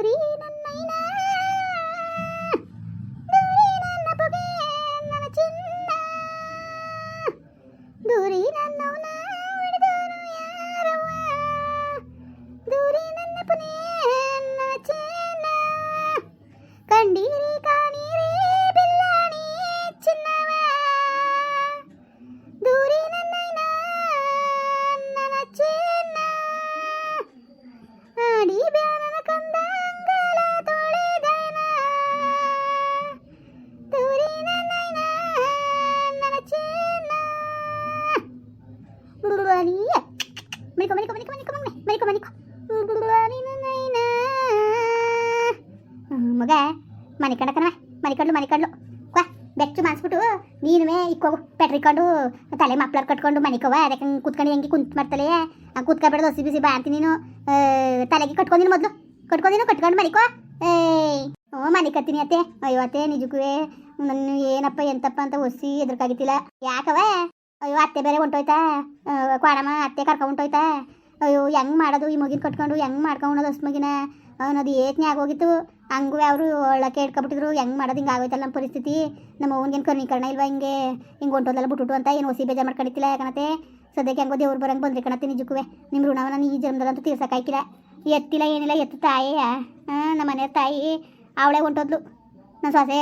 కోరి నన్నైనా ಮನೆ ಕಂಡಕನವ ಮನೆ ಕಂಡು ಮನೆ ಕಂಡ್ಲು ಕ್ವಾ ಬೆಚ್ಚು ಮಾಡಿಸ್ಬಿಟ್ಟು ನೀನುವೇ ಇಕ್ಕೋಗು ಪೆಟ್ರಿಕೊಂಡು ತಲೆ ಮಪ್ಲರ್ ಕಟ್ಕೊಂಡು ಮನಿಕೋವ ಅದಕ್ಕೆ ಕುತ್ಕೊಂಡು ಹೆಂಗೆ ಕುಂತ್ ಮಾಡ್ತಲೆ ಕೂತ್ಕೊಬೇಡ ದೋಸಿ ಬಿಸಿ ಬಾ ಅಂತೀನಿ ನೀನು. ತಲೆಗೆ ಕಟ್ಕೊಂಡಿನ ಮೊದಲು. ಕಟ್ಕೊಂಡಿನ ಕಟ್ಕೊಂಡು ಮನಿಕೋ ಏಯ್ ಓ ಮನಿಕತ್ತೀನಿ ಅತ್ತೆ. ಅಯ್ಯೋ ಅತ್ತೆ ನಿಜಕ್ಕೂ ನನ್ನ ಏನಪ್ಪ, ಎಂತಪ್ಪ ಅಂತ ಒಸಿ ಎದುರ್ಕಾಗಿತ್ತಿಲ್ಲ ಯಾಕವ ಅಯ್ಯೋ, ಅತ್ತೆ ಬೇರೆ ಹೊಂಟೋಯ್ತಾ? ಕ್ವಾಡಮ್ಮ, ಅತ್ತೆ ಕರ್ಕೊಂಡು ಹೊಂಟೋಯ್ತಾ? ಅಯ್ಯೋ, ಹೆಂಗೆ ಮಾಡೋದು ಈ ಮಗಿನ ಕಟ್ಕೊಂಡು, ಹೆಂಗೆ ಮಾಡ್ಕೊಂಡು ಅಷ್ಟು ಮಗಿನ? ಅನ್ನೋದು ಏತ್ನೇ ಆಗೋಗಿತ್ತು. ಹಂಗೂ ಅವರು ಒಳಕ್ಕೆ ಇಟ್ಕೊಬಿಟ್ಟಿದ್ರು, ಹೆಂಗೆ ಮಾಡೋದು ಹಿಂಗೆ ಆಗೋಯ್ತಲ್ಲ ನಮ್ಮ ಪರಿಸ್ಥಿತಿ. ನಮ್ಮ ಅವ್ನಿಗೇನು ಕರ್ಣೀಕರಣ ಇಲ್ವಾ ಹಿಂಗೆ? ಹಿಂಗೆ ಹೊಂಟೋದಲ್ಲ ಬಿಟ್ಬಿಟ್ಟು ಅಂತ ಏನು ಹೊಸಿ ಬೇಜಾರು ಮಾಡ್ಕೊಂಡಿತ್ತಿಲ್ಲ ಯಾಕನತ್ತೆ ಸದ್ಯಕ್ಕೆ ಹೆಂಗೋ ದೇವ್ರು ಬರಂಗೆ ಬಂದ್ರಿ ಕಣತ್ತೆ ನಿಜಕ್ಕೂ ನಿಮ್ಮ ಋಣವನ್ನ ನೀ ಈ ಜನ್ಮದಲ್ಲಂತೂ ತೀರ್ಸಕ್ಕಾಯ್ಕಿಲ್ಲ ಎತ್ತಿಲ್ಲ ಏನಿಲ್ಲ, ಎತ್ತು ತಾಯಿಯ ನಮ್ಮ ಮನೆ ತಾಯಿ ಅವಳೇ ಹೊಂಟೋದ್ಲು. ನನ್ನ ಸೊಸೆ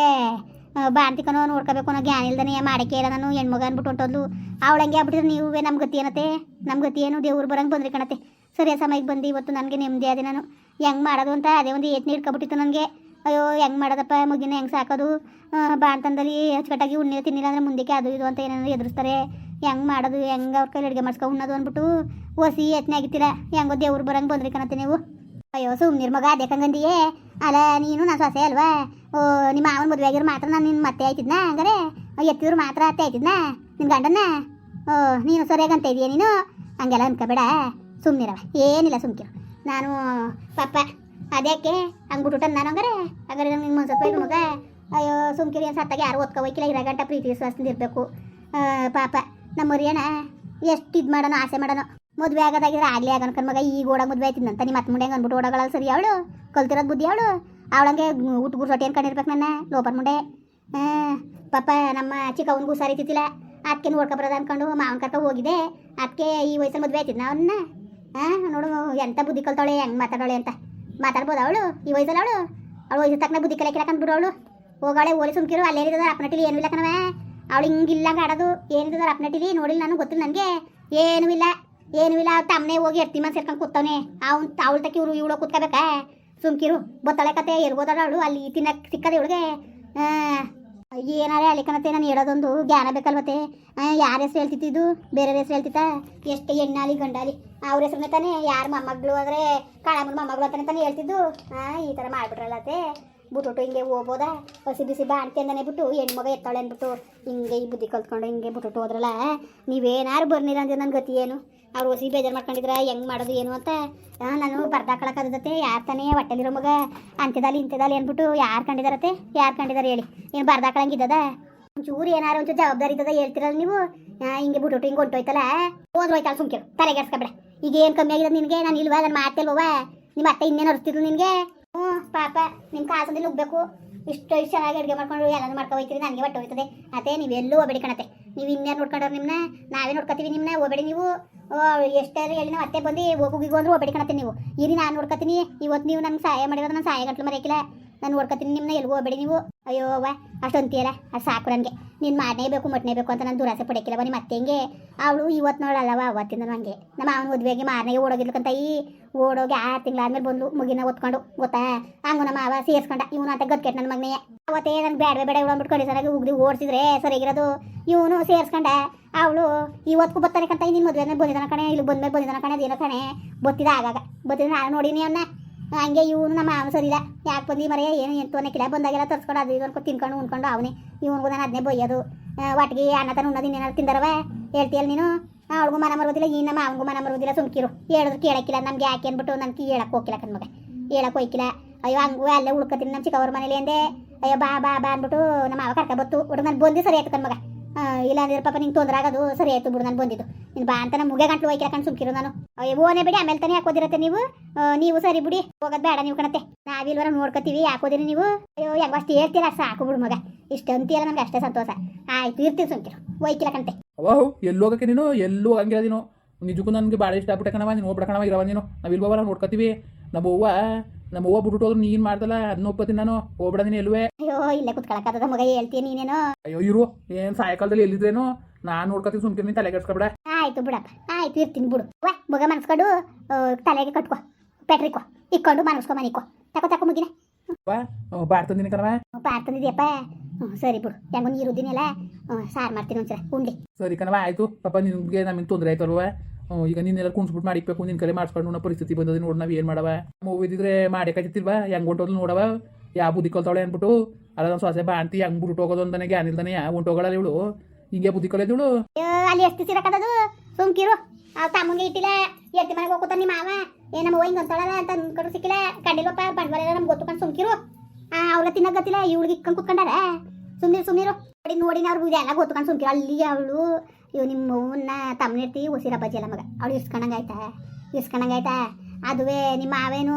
ಬಾಂತಿಕನೋ ನೋಡ್ಕೋಬೇಕು ಅನ್ನೋ ಜ್ಞಾನ ಇಲ್ದನೇ ಮಾಡಕ್ಕೆ ಇಲ್ಲ ನಾನು, ಹೆಣ್ಮಗ ಅಂದ್ಬಿಟ್ಟು ಹೊಂಟೋದ್ಲು. ಅವಳಂಗೆ ಆಗ್ಬಿಟ್ಟಿದ್ರೆ ನೀವೇ ನಮ್ಮ ಗತಿ ಏನತ್ತೆ? ನಮ್ಮ ಗತಿ ಏನು ದೇವ್ರು ಬರಂಗೆ ಬಂದ್ರಿ ಕಣತ್ತೆ. ಸರಿಯಾದ ಸಮಯಕ್ಕೆ ಬಂದು ಇವತ್ತು ನನಗೆ ನೆಮ್ಮದಿ ಆದೆ ನಾನು. ಹೆಂಗೆ ಮಾಡೋದು ಅಂತ ಅದೇ ಒಂದು ಏತ್ನಿ ಇಟ್ಕೊಬಿಟ್ಟಿತ್ತು ನನಗೆ. ಅಯ್ಯೋ, ಹೆಂಗೆ ಮಾಡೋದಪ್ಪ, ಮುಗಿನ ಹೆಂಗೆ ಸಾಕೋದು? ಬಾಣ್ತನದಲ್ಲಿ ಅಚ್ಚುಕಟ್ಟಾಗಿ ಉಣ್ಣೆ ತಿನ್ನಿಲ್ಲ ಅಂದರೆ ಮುಂದಕ್ಕೆ ಅದು ಇದು ಅಂತ ಏನಾದ್ರು ಎದುರಿಸ್ತಾರೆ ಹೆಂಗೆ ಮಾಡೋದು, ಹೆಂಗೆ ಅವ್ರ ಕೈಲಿ ಅಡುಗೆ ಮಾಡ್ಸ್ಕೊ ಉಣ್ಣೋದು ಅಂದ್ಬಿಟ್ಟು ಒಸಿ ಯತ್ನ ಆಗಿತ್ತೀರ ಹೆಂಗೋ ದೇವ್ರು ಬರಂಗೆ ಬಂದ್ರಿ ಕಣತ್ತೆ ನೀವು. ಅಯ್ಯೋ, ಸುಮ್ನಿರ್ ಮಗ, ಅದೇ ಕಂಗಂದಿಯೇ ಅಲ್ಲ, ನೀನು ನಾನು ಸೊಸೆ ಅಲ್ವಾ? ಓ, ನಿಮ್ಮ ಮಾವನ ಮದುವೆ ಆಗಿರೋ ಮಾತ್ರ ನಾನು ನಿನ್ನ ಮತ್ತೆ ಆಯ್ತಿದ್ನ ಹಂಗಾರೆ? ಎತ್ತಿದ್ರು ಮಾತ್ರ ಅತ್ತೆ ಆಯ್ತಿದ್ನ? ನಿನ್ನ ಗಂಡನ್ನ? ಓ, ನೀನು ಸರಿಯಾಗಂತ ಇದೀಯ ನೀನು? ಹಂಗೆಲ್ಲ ಅನ್ಕೋಬೇಡ. ಸುಮ್ಮನಿರವ ಏನಿಲ್ಲ ಸುಮ್ಕಿರು. ನಾನು ಪಾಪ ಅದ್ಯಾಕೆ? ಹಂಗೆ ಬಿಟ್ಟು ನಾನು ಹಂಗಾರೆ. ಹಂಗಾರೆ ನಂಗೆ ಮನ್ಸತ್ವ ಇಲ್ಲ ಮಗ? ಅಯ್ಯೋ, ಸುಮ್ಕಿರಿ ಸತ್ತಾಗ ಯಾರು ಓದ್ಕೊ ಹೋಯ್ಕಿಲ್ಲ ಇರೋ ಗಂಟ ಪ್ರೀತಿ ವಿಶ್ವಾಸದಿಂದ ಇರಬೇಕು. ಪಾಪ, ನಮ್ಮ ಮರಿಯಣ್ಣ ಎಷ್ಟು ಇದು ಮಾಡೋಣ ಆಸೆ ಮಾಡೋಣ ಮದುವೆ ಆಗೋದಾಗಿದ್ರೆ ಆಗಲೇ ಆಗ ಅನ್ಕೊಂಡ್ ಮಗ, ಈಗ ಓಡಂಗೆ ಮದುವೆ ಆಯ್ತಿದ್ನಂತ ನಿಮ್ಮ ಮತ್ತೆ ಮುಂಡೆ ಅಂದ್ಬಿಟ್ಟು ಓಡೋಗಳಲ್ಲ ಸರಿ ಅವಳು? ಕಲ್ತಿರೋದು ಬುದ್ಧಿ ಅವಳು? ಅವಳಂಗೆ ಊಟ ಗುರ್ಸೊಟ್ಟಿ ಅನ್ಕೊಂಡಿರ್ಬೇಕು ನನ್ನ? ಲೋಪರ್ ಮುಂಡೆ. ಪಾಪ, ನಮ್ಮ ಚಿಕ್ಕವನಿಗೂ ಸರಿತಿತ್ತಿಲ್ಲ ಅದಕ್ಕೆ ನೋಡ್ಕೊಬರೋದು ಅನ್ಕೊಂಡು ಮಾವನ ಕರ್ಕ ಹೋಗಿದೆ. ಅದಕ್ಕೆ ಈ ವಯಸ್ಸಲ್ಲಿ ಮದುವೆ ಆಯ್ತಿದ್ನ ಅವನ್ನ ಹಾಂ ನೋಡು, ಎಂತ ಬುದ್ಧಿ ಕಲ್ತಾಳೆ ಹೆಂಗೆ ಮಾತಾಡೋಳೆ ಅಂತ. ಮಾತಾಡ್ಬೋದು ಅವಳು, ಈ ವಯಸ್ಸಲ್ಲಿ ಅವಳು. ಅವಳು ವಯಸ್ಸು ತಕ್ಕನ ಬುದ್ಧಿ ಕಲಿಯಕ್ಕೆ ಬಿಡು ಅವಳು. ಹೋಗಾಳೆ, ಓಲಿ ಸುಮ್ಕಿರು ಅಲ್ಲೇ ಇರ್ತದ ಅಪ್ನಟಿಲಿ ಏನು ಇಲ್ಲ ಕಣವೆ ಅವಳು ಹಿಂಗಿಲ್ಲಂಗೆ ಆಡೋದು ಏನಿರ್ತದ ಅಪ್ನಟಿಲಿ ನೋಡಿಲ್ಲ ನಾನು, ಗೊತ್ತಿಲ್ಲ ನನಗೆ. ಏನೂ ಇಲ್ಲ ಏನೂ ಇಲ್ಲ ತಮ್ಮನೆ ಹೋಗಿ ಎತ್ತಿ ಮನ್ ಸೇರ್ಕೊಂಡು ಕೂತವನೆ. ಅವ್ನು, ಅವಳು ತಕ್ಕ ಇವರು ಇವಳು ಕೂತ್ಕೋಬೇಕಾ? ಸುಮ್ಕಿರು, ಬತ್ತಳೆ ಕತೆ ಅವಳು, ಅಲ್ಲಿ ತಿನ್ನಕ್ಕೆ ಸಿಕ್ಕದೆ ಇವಳಿಗೆ. ಏನಾರೇ ಅಲ್ಲಿ ನಾನು ಹೇಳೋದೊಂದು ಜ್ಞಾನ ಬೇಕಲ್ವತ್ತೆ ಯಾರ ಹೆಸರು ಹೇಳ್ತಿದ್ದು ಬೇರೆ ಹೆಸರು ಹೇಳ್ತಿತ್ತ? ಎಷ್ಟು ಹೆಣ್ಣಾಲಿ, ಗಂಡಾಲಿ. ಅವ್ರ ಹೆಸರು ತಾನೇ, ಯಾರ ಮೊಮ್ಮಗಳು ಆದರೆ ಕಾಳಮ್ಮನ ಮೊಮ್ಮಗಳು ಅಂತಾನೆ ತಾನೇ ಹೇಳ್ತಿದ್ದು. ಈ ಥರ ಮಾಡ್ಬಿಟ್ರಲ್ಲತ್ತೆ ಬಿಟ್ಬಿಟ್ಟು ಹಿಂಗೆ ಹೋಗ್ಬೋದ? ಹಸಿ ಬಿಸಿ ಬಾಣ್ತಿ ಅಂತಾನೆ ಬಿಟ್ಟು ಹೆಣ್ಮಗ ಎತ್ತಾಳೆ? ಅಂದ್ಬಿಟ್ಟು, ಹಿಂಗೆ ಈ ಬುದ್ಧಿ ಕಲ್ತ್ಕೊಂಡು ಹಿಂಗೆ ಬಿಟ್ಬಿಟ್ಟು ಹೋದ್ರಲ್ಲ, ನೀವೇನಾರು ಬರ್ನಿಲ್ಲ ಅಂದ್ರೆ ನನ್ನ ಗತಿ ಏನು? ಅವ್ರು ಹೊಸಿ ಬೇಜಾರು ಮಾಡ್ಕೊಂಡಿದ್ರೆ, ಹೆಂಗೆ ಮಾಡೋದು ಏನು ಅಂತ? ನಾನು ನಾನು ಬರ್ದಾಕೊಳಕ್ಕಾಗತ್ತೆ ಯಾರು ತಾನೇ ಹೊಟ್ಟೆಲಿರೋ ಮಗ? ಅಂತದಲ್ಲಿ ಇಂಥದಲ್ಲಿ ಅಂದ್ಬಿಟ್ಟು, ಯಾರು ಕಂಡಿದಾರತ್ತೆ ಯಾರು ಕಂಡಿದಾರೆ ಹೇಳಿ. ಏನು ಬರ್ದಾಕೊಳಂಗಿದ್ದದ ಒಂಚೂರು ಏನಾರು ಒಂಚೂರು ಜವಾಬ್ದಾರಿ ಇದ್ದದ ಹೇಳ್ತಿರಲ್ಲ ನೀವು? ಹಿಂಗೆ ಬಿಟ್ಬಿಟ್ಟು ಹಿಂಗೆ ಹೊಂಟೋಯ್ತಲ್ಲ? ಹೋದ್ರೋಯ್ತಲ್ಲ ಸುಮ್ಕೆ ತಲೆಗೆಡ್ಸ್ಕೊಬೇಡ ಈಗ ಏನು ಕಮ್ಮಿ ಆಗಿದೆ ನಿನಗೆ? ನಾನು ಇಲ್ವಾ? ನಾನು ಮಾಡ್ತಿಲ್ವವ ನಿಮ್ಮ ಅತ್ತೆ ಇನ್ನೇನು ಅರ್ಸ್ತಿದ್ರು ನಿನಗೆ? ಹ್ಞೂ, ಪಾಪ ನಿಮ್ಮ ಕಾಸಲ್ಲಿ ಹೋಗ್ಬೇಕು ಇಷ್ಟು ಇಷ್ಟು ಚೆನ್ನಾಗಿ ಅಡುಗೆ ಮಾಡ್ಕೊಂಡು ಎಲ್ಲಾನು ಮಾಡ್ಕೊ ಹೋಗ್ತೀರಿ ನನಗೆ ಹೊಟ್ಟೆ ಹೋಯ್ತದೆ. ನೀವು ನೀವೆಲ್ಲೂ ಹೋಗ್ಬೇಡಿ ಕಣತೆ. ನೀವು ಇನ್ಯಾರು ನೋಡ್ಕೊಂಡ್ರೆ ನಿಮ್ಮನ್ನ ನಾವೇ ನೋಡ್ಕೊತೀವಿ ನಿಮ್ಮನ್ನ ಹೋಗ್ಬೇಡಿ ನೀವು. ಎಷ್ಟೇ ಹೇಳಿ ನಾವು ಅತ್ತೆ ಬಂದು ಹೋಗಿಗು ಅಂದ್ರೆ ಹೋಗ್ಬೇಡಿ ಕಣತೆ ನೀವು. ಇರಿ, ನಾನು ನೋಡ್ಕೊತೀನಿ. ಇವತ್ತು ನೀವು ನನಗೆ ಸಹಾಯ ಮಾಡಿರೋದು ನಾನು ಸಹಾಯ ಗಂಟ್ಲು ಮರೆಯಕ್ಕಿಲ್ಲ. ನಾನು ನೋಡ್ಕೊತೀನಿ ನಿಮ್ಮನ್ನ ಎಲ್ಗೂ ಹೋಗ್ಬೇಡಿ ನೀವು. ಅಯ್ಯೋ ಅವ್ವ ಅಷ್ಟೊಂತೀಯಲ್ಲ ಅದು ಸಾಕು ನನಗೆ. ನೀನು ಮಾಡನೇ ಬೇಕು, ಮಟ್ನೇ ಬೇಕು ಅಂತ ನಾನು ದುರಾಸೆ ಪಡಕ್ಕಿಲ್ಲ ನಿಮ್ಮ ಮತ್ತೆ ಹೆಂಗೆ? ಅವಳು ಇವತ್ತು ನೋಡಲ್ಲವ ಅವತ್ತಿಂದ ನನಗೆ ನಮ್ಮ ಅವನ ಮದುವೆಗೆ ಮಾರನೆಗೆ ಓಡೋಗಿರ್ಕಂತ ಈ ಓಡೋಗಿ ಆರು ತಿಂಗಳಾದ್ಮೇಲೆ ಬಂದು ಮುಗಿನ ಒತ್ಕೊಂಡು ಗೊತ್ತಾ? ಹಂಗು ನಮ್ಮ ಅವ ಸೇರ್ಸ್ಕೊಂಡ, ಇವನು ಅಂತ ಗದ್ಕೆಟ್ ನನ್ನ ಮಗನೇ ಅವತ್ತೇ ನನಗೆ ಬೇಡ ಬೇಡ ಇವಳು ಅಂದ್ಬಿಟ್ಟು ಕಳಿಸರಾಗಿ ಉಗ್ದು ಓಡಿಸಿದ್ರೆ ಸರಿಗಿರೋದು. ಇವನು ಸೇರ್ಸ್ಕೊಂಡ, ಅವಳು ಇವತ್ತು ಬರ್ತಾನೆ ಕಂತ ನಿನ್ನ ಮದುವೆ ಬಂದಿದ್ದಾನ ಕಣೆ ಇಲ್ಲಿ ಬಂದ್ಮೇಲೆ ಬಂದಿದ್ದಾನೆ ಕಣೆ, ಅದೇನೋ ಕಣೆ, ಬತ್ತಿದ ಆಗಾಗ. ಬತ್ತಿದ ನಾನು ನೋಡಿನಿ ಅವನ್ನ ಹಂಗೆ ಇವನು ನಮ್ಮ ಮಾವನು ಸರಿಲ್ಲ ಯಾಕೆ ಬಂದು ಮರೆಯ ಏನು ಎಂತು ಅನ್ನಕ್ಕಿಲ್ಲ ಬಂದಾಗೆಲ್ಲ ತರ್ಸ್ಕೊಂಡು ಅದು ಇದು ತಿನ್ಕೊಂಡು ಉಣ್ಕೊಂಡು ಅವನೇ. ಇವನಿಗೂ ನಾನು ಅದನ್ನೇ ಬೈಯೋದು. ಒಟ್ಟಿಗೆ ಅನ್ನ ತನ ಉಣ್ಣೋದು ಇನ್ನೇನಾದ್ರು ತಿಂದರವ? ಹೇಳ್ತೀಯಲ್ಲ ನೀನು? ಅವಳಿಗೂ ಮನ ಮರೋದಿಲ್ಲ ಈ ನಮ್ಮ ಅವನಿಗೂ ಮನ ಮರೋದಿಲ್ಲ ಸುಮ್ಕಿರು. ಹೇಳಿದ್ರು ಕೇಳಕ್ಕಿಲ್ಲ, ನಮ್ಗೆ ಯಾಕೆ ಅಂದ್ಬಿಟ್ಟು ನನಗೆ ಹೇಳಕ್ಕೆ ಹೋಗಿಲ್ಲ ಕಣ್ಮಗ ಹೇಳಕ್ಕೆ ಹೋಗಿಲ್ಲ ಅಯ್ಯೋ, ಹಂಗೂ ಅಲ್ಲೇ ಉಳ್ಕೊತೀನಿ ನಮ್ಮ ಚಿಕ್ಕವ್ರ ಮನೇಲಿ ಅಂದೆ. ಅಯ್ಯೋ, ಬಾ ಬಾ ಬಾ ಅಂದ್ಬಿಟ್ಟು ನಮ್ಮ ಮಾವ ಕರ್ಕ ಬತ್ತು ಒಟ್ಟು ನಾನು ಬಂದು ಸರಿ ಆಯ್ತು ಕಣ್ಮಗ ಇಲ್ಲ ಅಂದ್ರೆ ಪಾಪ ನಿಂಗೆ ತೊಂದರೆ ಆಗೋದು. ಸರಿ ಆಯ್ತು ಬಿಡು, ನಾನು ಬಂದಿದ್ದು. ನೀನು ಬಾ ಅಂತ ಮುಗೆ ಗಂಟ್ಲು ಹೋಯ್ಕೆ ಕಣ್ ಸುಮ್ಕಿರು ನಾನು. ಓನೇ ಬಿಡಿ, ಆಮೇಲೆ ತಾನೇ ಹಾಕೋದಿರತ್ತೆ ನೀವು? ನೀವು ಸರಿ ಬಿಡಿ. ಹೋಗೋದು ಬೇಡ ನೀವು ಕಣತ್ತೆ. ನಾವಿಲ್ವರ ನೋಡ್ಕೋತೀವಿ ಹಾಕೋದಿರಿ ನೀವು? ಅಯ್ಯೋ ಹೆಂಗ ಅಷ್ಟು ಹೇಳ್ತೀರ, ಸಾಕು ಬಿಡು ಮಗ. ಇಷ್ಟು ಅಂತೀಯಲ್ಲ ನಮ್ಗೆ ಅಷ್ಟೇ ಸಂತೋಷ. ಆಯ್ತು ಇರ್ತೀವಿ ಸುಮ್ಕಿರು. ಹೋಯ್ಕಿಲ್ಲ ಕಣತೆ ಓಹ್ ಎಲ್ಲಿ ಹೋಗಕ್ಕೆ ನೀನು? ಎಲ್ಲೂ ಹಂಗಿರ ನೀನು? ನಿಜಕ್ಕೂ ನನಗೆ ಭಾಳ ಇಷ್ಟ ಆಗ್ಬಿಟ್ಟೆ ಕಣವ ನೀನು ಹೋಗ್ಬಿಡ ಕಣವ ಇರವ ನೀನು. ನಾವು ನೋಡ್ಕೋತೀವಿ ನೋಡ್ಕೊತೀವಿ. ನಮ್ಮ ಅವ್ವ ನಮ್ಮ ಅವ್ವ ಬಿಟ್ಟು ಹೋದ್ರು ನೀನ್ ಮಾಡ್ದಲ್ಲ ಅದನ್ನ ಒಪ್ಪತ್ತೀನಿ ನಾನು. ಹೋಗ್ಬಿಡದಿನಿ ಎಲ್ವೇ ಅಯ್ಯೋ ಇಲ್ಲೇ ಕುತ್ಕೊಳಕ್ಕಾಗದ ಮಗ ಹೇಳ್ತೀಯ ನೀನೇನೋ? ಅಯ್ಯೋ ಇರು. ಏನ್ ಸಾಯಂಕಾಲದಲ್ಲಿ ಎಲ್ಲಿದ್ರೇನು? ನಾನ್ ನೋಡ್ಕೊತೀನಿ ಸುಮ್ತೀನಿ ನೀನು ತಲೆ ಕೆಡ್ಸ್ಕೊಬಿಡ. ಆಯ್ತು ಬಿಡಪ್ಪ ಆಯ್ತು ಇರ್ತೀನಿ ಬಿಡು. ವಾ ಮಗ ಮನ್ಸ್ಕೊಂಡು ತಲೆಗೆ ಕಟ್ಕೋ ಪೆಟ್ರಿಕೋ ಇಕ್ಕೊಂಡು ಮನಸ್ಕೊ ಮನಿಕೋ ತಕೋ ತಕೋ ಮುಗಿನ. ವಾ ಬಾಡ್ತಂದಿನಿ ಕಣವ ಪಾರ್ ತಂದಿದ್ಯಪ್ಪ? ಹ್ಞೂ ಸರಿ ಬಿಡು. ಹೆಂಗೋ ನೀರು ಉದ್ದಿನೆಲ್ಲ ಸಾರ್ ಮಾಡ್ತೀನಿ ಒಂದ್ಸಲ ಉಂಡಿ ಸರಿ ಕಣವ ಆಯ್ತು. ಪಾಪ ನಿಮ್ಗೆ ನಮಗೆ ತೊಂದರೆ ಆಯ್ತಲ್ವ. ಈಗ ನೀನೆಲ್ಲ ಕುಣ್ಸ್ಬಿಟ್ಟು ಮಾಡಿಕ್ಬೇಕು ನಿನ್ನ ಕಲೆ ಮಾಡಿಸ್ಕೊಂಡು ಅನ್ನೋ ಪರಿಸ್ಥಿತಿ ಬಂದದೆ ನೋಡಿ ನಾವು ಏನು ಮಾಡವ? ಮೂವಿದ್ರೆ ಮಾಡಕ್ಕಾಯ್ತಿಲ್ವಾ ಹೆಂಗ್ ಹೊಂಟೋದ್ಲು ನೋಡವ? ಯಾವ ಬುದ್ಧಿ ಕಲ್ತಾವಳೆ ಅಂದ್ಬಿಟ್ಟು ಅಲ್ಲ ನಮ್ಮ ಸೊಸೆ ಬಾಂತಿ ಹೆಂಗ್ ಬಿಟ್ಟು ಹೋಗೋದು ಅಂತಾನೆ ಗ್ಯಾನ್ ಇಲ್ದಾನೆ ಹೊಂಟೋಗಳಲ್ಲ ಇವಳು? ಹಿಂಗೆ ಬುದ್ಧಿ ಕಲಿಯೋದು ಅಲ್ಲಿ ಎಷ್ಟು ಸಿರಕದದು ಸುಮ್ಕಿರು. ಆ ತಮ್ಮಂಗೆ ಇಟ್ಟಿಲ್ಲ ಎತ್ತಿ ಮನೆಗೆ ಹೋಗ್ತಾನೆ ನಿಮ್ಮ ಮಾವ. ಏ, ನಮ್ಮ ಹಿಂಗೆ ಅಂತಾಳಲ್ಲ ಅಂತ ಅನ್ಕೊಂಡು ಸಿಕ್ಕಿಲ್ಲ. ಕಂಡಿಲ್ವಪ್ಪ ಬಂಡವಾಳ ನಮ್ಗೆ ಗೊತ್ತು ಸುಮ್ಕಿರು. ಆ, ಅವಳ ತಿನ್ನಕ್ಕೆ ಗೊತ್ತಿಲ್ಲ, ಇವಳಿಗೆ ಇಕ್ಕಂಗೆ ಕುತ್ಕೊಂಡಾರ. ಸುಮ್ಮನೆ ಸುಮ್ಮನಿರು ನೋಡಿ ನೋಡಿ ಅವ್ರು ಇದೆಲ್ಲ ಗೊತ್ಕೊಂಡು ಸುಮ್ಕಿರು. ಅಲ್ಲಿ ಅವಳು ಇವ್ ನಿಮ್ಮ ಅವನ್ನ ತಮ್ಮನಿರ್ತಿ ಉಸಿರ ಬಜ್ಜಿ ಎಲ್ಲ ಮಗ. ಅವಳು ಇಸ್ಕೊಂಡಂಗಾಯ್ತಾ ಇಸ್ಕೊಂಡಂಗಾಯ್ತಾ ಅದುವೇ ನಿಮ್ಮ ಅವೇನು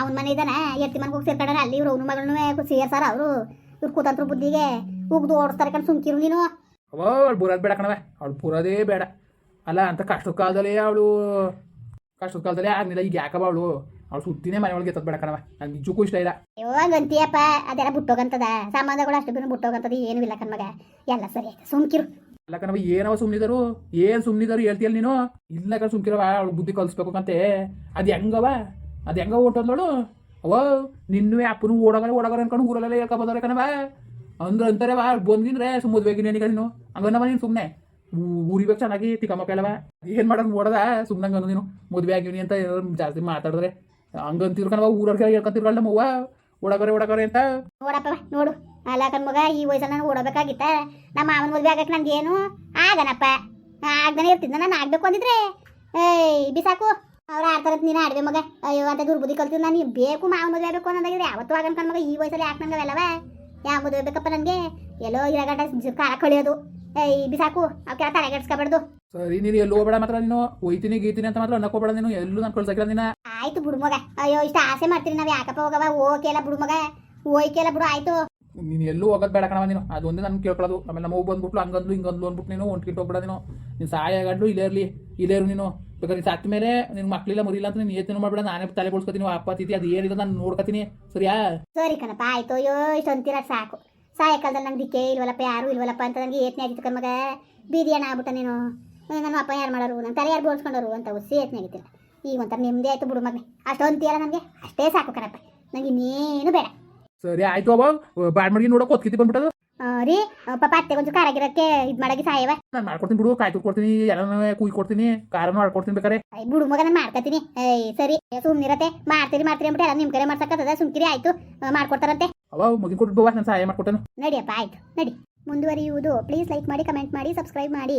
ಅವನ ಮನೆ ಇದ್ದಾನೆ ಎತ್ತಿ ಮನೆಗೆ ಹೋಗಿ ಸೇರ್ಕೊಂಡಾರ? ಅಲ್ಲಿ ಇವ್ರು ಅವ್ನ ಮಗಳನ್ನೂ ಸೇರ್ಸಾರ ಅವರು? ಇವ್ರು ಕೂತಂತ್ರ ಬುದ್ಧಿಗೆ. ಉಗ್ದು ಓಡಿಸ್ತಾರೆ ಕಣ್ ಸುಮ್ಕಿರು ನೀನು. ಅವ ಅವಳು ಬುರೋದು ಬೇಡ ಕಣವ ಅವಳು ಬುರೋದೇ ಬೇಡ. ಅಲ್ಲ, ಅಂತ ಕಷ್ಟದ ಕಾಲದಲ್ಲಿ ಅವಳು, ಕಷ್ಟದ ಕಾಲದಲ್ಲಿ ಆಗ್ಲಿಲ್ಲ. ಈಗ ಯಾಕವ ಅವಳು? ಅವಳು ಸುತ್ತಿನೇ ಮನೆ ಒಳಗೆ ಎತ್ತದ ಬೇಡ ಕಣವ ನನ್ ನಿಜಕ್ಕೂ ಇಷ್ಟ ಇಲ್ಲ. ಅಂತೀಯಪ್ಪ ಹಂಗಂತೀಯಪ್ಪ ಅದೆಲ್ಲ ಬಿಟ್ಟೋಗಂತದ? ಸಂಬಂಧಗಳು ಅಷ್ಟು ಬಿಟ್ಟು ಬಿಟ್ಟೋಗಂತದ ಏನೂ ಇಲ್ಲ ಕಣ್ಮಗ. ಎಲ್ಲ ಸರಿ ಸುಮ್ಕಿರು. ಅಲ್ಲ ಕಣವ ಏನವ ಸುಮ್ನಿದಾರು? ಏನ್ ಸುಮ್ನಿದಾರು ಹೇಳ್ತಿಯಲ್ಲ ನೀನು? ಇಲ್ಲ ಕಣ ಸುಮ್ಕಿರವ ಅವಳು ಬುದ್ಧಿ ಕಲಿಸ್ಬೇಕು ಕಂತೆ ಅದು ಹೆಂಗವ ಅದು ಹೆಂಗ ಓಟಂದಳು ಅವ ನಿನ್ನೂ ಅಪ್ಪನು ಓಡಗಾರ ಓಡಗಾರ ಅನ್ಕೊಂಡು ಊರಲ್ಲೆಲ್ಲ ಹೇಳ್ಕೊ ಬಂದವ್ರೆ ಕಣವ ಅಂದ್ರೆ ಅಂತಾರೆ ವಾ ಬಂದಿಂದ್ರೆ ಮದುವೆಗಿನ ಏನಿಗ ನೀನು. ಹಂಗನ್ನವ ನೀನು ಸುಮ್ಮನೆ ಊರಿಬೇಕು ಚೆನ್ನಾಗಿ ತಿಕ್ಕಮ್ಮಕ್ಕಳವ ಏನು ಮಾಡೋದು ಓಡದ ಸುಮ್ಮನೆ ನೀನು. ಮದುವೆ ಆಗಿವ್ನಿ ಅಂತ ಜಾಸ್ತಿ ಮಾತಾಡಿದ್ರೆ. ಹಂಗಂತಿದ್ರು ಕಣವ ಊರವ್ರಿಗೆ ಹೇಳ್ಕೊಂತಿರ್ಗಳ್ ನಮ್ಮವ್ವ ಓಡಗಾರೆ ಓಡಗಾರೆ ಅಂತ. ನೋಡಪ್ಪ ನೋಡು. ಅಲ್ಲಕನ್ ಮಗ ಈ ವಯಸ್ಸಲ್ಲಿ ನಾನು ಓಡಬೇಕಾಗಿತ್ತ ನಮ್ಮ ಮಾವನ ಮದುವೆ ಆಗಕ್ಕೆ ನಂಗೆ ಏನು ಆಗನಪ್ಪ ಆಗ್ದಾನೆ ಇರ್ತಿದ್ದ ನಾನು ಆಗ್ಬೇಕು ಅಂದಿದ್ರೆ. ಏಯ್ ಬಿಸಾಕು. ಅವ್ರು ಆಡ್ತಾರಂತ ನೀನು ಆಡ್ವೆ ಮಗ. ಅಯ್ಯೋ ಅಂತ ದುರ್ಬುದ್ಧಿ ಕಲ್ತಿದ್ದು ನಾನು ಬೇಕು ಮಾವನ ಮದುವೆ ಆಗಬೇಕು ಅನ್ನೋದಾಗಿದ್ರೆ ಯಾವತ್ತೂ ಆಗನ್ ಕಣ್ಮಗ ಈ ವಯಸ್ಸಲ್ಲಿ ಯಾಕೆ ನಂಗೆ ಅವೆಲ್ಲವ ಯಾವ ಮದುವೆ ಬೇಕಪ್ಪ ನನಗೆ? ಎಲ್ಲೋ ಇರಾಗಂಟ ಕಾರ ಕಳಿಯೋದು. ಏಯ್ ಬಿಸಾಕು. ಅವಕ್ಕೆಲ್ಲ ತಲೆಗೆಡ್ಸ್ಕೊಬಾರ್ದು ಸರಿ ನೀನು ಎಲ್ಲೋ ಹೋಗ್ಬೇಡ ಮಾತ್ರ ನೀನು. ಹೋಯ್ತೀನಿ ಗೀತೀನಿ ಅಂತ ಮಾತ್ರ ಅನ್ನಕೋಬೇಡ ನೀನು. ಎಲ್ಲೂ ನಾನು ಕಳ್ಸಕ್ಕಿಲ್ಲ ನೀನು. ಆಯ್ತು ಬಿಡು ಮಗ. ಅಯ್ಯೋ ಇಷ್ಟ ಆಸೆ ಮಾಡ್ತೀರಿ ನಾವು ಯಾಕಪ್ಪ ಹೋಗವ? ಓಕೆಲ್ಲ ಬಿಡು ಮಗ. ಓಯ್ಕೆಲ್ಲ ಬಿಡು ಆಯ್ತು. ನೀನು ಎಲ್ಲೂ ಹೋಗೋದು ಬೇಡ ಕಣವ ನೀನು. ಅದೊಂದೇ ನಾನು ಕೇಳ್ಕೊಳ್ಳೋದು. ಆಮೇಲೆ ನಮ್ಮ ಅವ್ವ ಬಂದ್ಬಿಟ್ಲು ಹಂಗಂದ್ಲು ಹಿಂಗಂದ್ಲು ಅಂದ್ಬಿಟ್ಟು ನೀನು ಒಂಟ್ಕಿಟ್ಟು ಹೋಗ್ಬೇಡ ನೀನು. ನೀನು ಸಹಾಯ ಆಗಡ್ಲು ಇಲ್ಲೇ ಇರ್ಲಿ ಇಲ್ಲೇ ಇರು ನೀನು. ಬೇಕಾದ್ರೆ ಸತ್ತ ಮೇಲೆ ನಿನ್ ಮಕ್ಳಿಲ್ಲ ಮುರಿಲ್ಲ ಅಂತ ನೀನು ಏತೇನು ಮಾಡ್ಬೇಡ. ನಾನೇ ತಲೆ ಕೊಡ್ಸ್ಕೊತೀನಿ ಅಪ್ಪ ತಿಥಿ ಅದು ಏನಿದೆ ನಾನು ನೋಡ್ಕೊತೀನಿ. ಸರಿಯಾ? ಸರಿ ಕಣಪ್ಪ ಆಯ್ತು. ಅಯ್ಯೋ ಇಷ್ಟು ಅಂತೀರ ಸಾಕು. ಸಾಯಂಕಾಲದಲ್ಲಿ ನಂಗೆ ದಿಕ್ಕೆ ಇಲ್ವಲ್ಲಪ್ಪ ಯಾರು ಇಲ್ವಲ್ಲಪ್ಪ ಅಂತ ನನಗೆ ಏತ್ನೆ ಆಗಿತ್ತು ಕಣ್ಮಗ ಬೀದಿ ಹಣ ಆಗ್ಬಿಟ್ಟ ನೀನು. ನನ್ನ ಅಪ್ಪ ಯಾರು ಮಾಡೋರು? ನನ್ನ ತಲೆ ಯಾರು ಬೋಳ್ಸ್ಕೊಂಡರು ಅಂತ ಉಸಿ ಏತನೇ ಆಗಿತ್ತಿಲ್ಲ ಈಗ ಒಂಥರ ನೆಮ್ಮದಿ ಆಯ್ತು ಬಿಡು ಮಗನೆ. ಅಷ್ಟು ಅಂತೀಯಲ್ಲ ನನಗೆ? ಅಷ್ಟೇ ಸಾಕು ಕಣಪ್ಪ. ನಂಗೆ ಇನ್ನೇನು ಬೇಡ. ಸರಿ ಆಯ್ತು ಅವ. ಬಾಡ್ ಮಾಡಿ ನೋಡೋಕೆ ಒತ್ಕಿತಿ ಬಂದ್ಬಿಟ್ಟದು? ರೀ ಪಾಪ ಅತ್ತೆ ಒಂದು ಕಾರಾಗಿರಕ್ಕೆ ಇದು ಮಾಡಕ್ಕೆ ಸಾಯವ ನಾನು ಮಾಡ್ಕೊಡ್ತೀನಿ ಬಿಡು ಕಾಯ್ತು ಕೊಡ್ತೀನಿ ಎಲ್ಲ ಕುಯ್ ಕೊಡ್ತೀನಿ ಕಾರನ್ನು ಮಾಡ್ಕೊಡ್ತೀನಿ ಬೇಕಾರೆ. ಬಿಡು ಮಗ ನಾನು ಮಾಡ್ಕೊತೀನಿ ಏಯ್ ಸರಿ ಸುಮ್ಮನಿರತ್ತೆ ಮಾಡ್ತೀರಿ ಮಾಡ್ತೀರಿ ಅಂದ್ಬಿಟ್ಟು ಎಲ್ಲ ನಿಮ್ಮ ಕಡೆ ಮಾಡ್ಸಕ್ಕತ್ತದ ಸುಮ್ಕಿರಿ ಆಯ್ತು. ಮಾಡ್ಕೊಡ್ತಾರಂತೆ. ಅವ ಮುಗಿನ್ ಕೊಟ್ಟು ಬಾ ನಾನು ಸಹಾಯ ಮಾಡ್ಕೊಡ್ತಾನೆ. ನಡಿಯಪ್ಪ ಆಯ್ತು. ನಡಿ. ಮುಂದುವರಿಯುವುದು. ಪ್ಲೀಸ್ ಲೈಕ್ ಮಾಡಿ ಕಮೆಂಟ್ ಮಾಡಿ ಸಬ್ಸ್ಕ್ರೈಬ್ ಮಾಡಿ.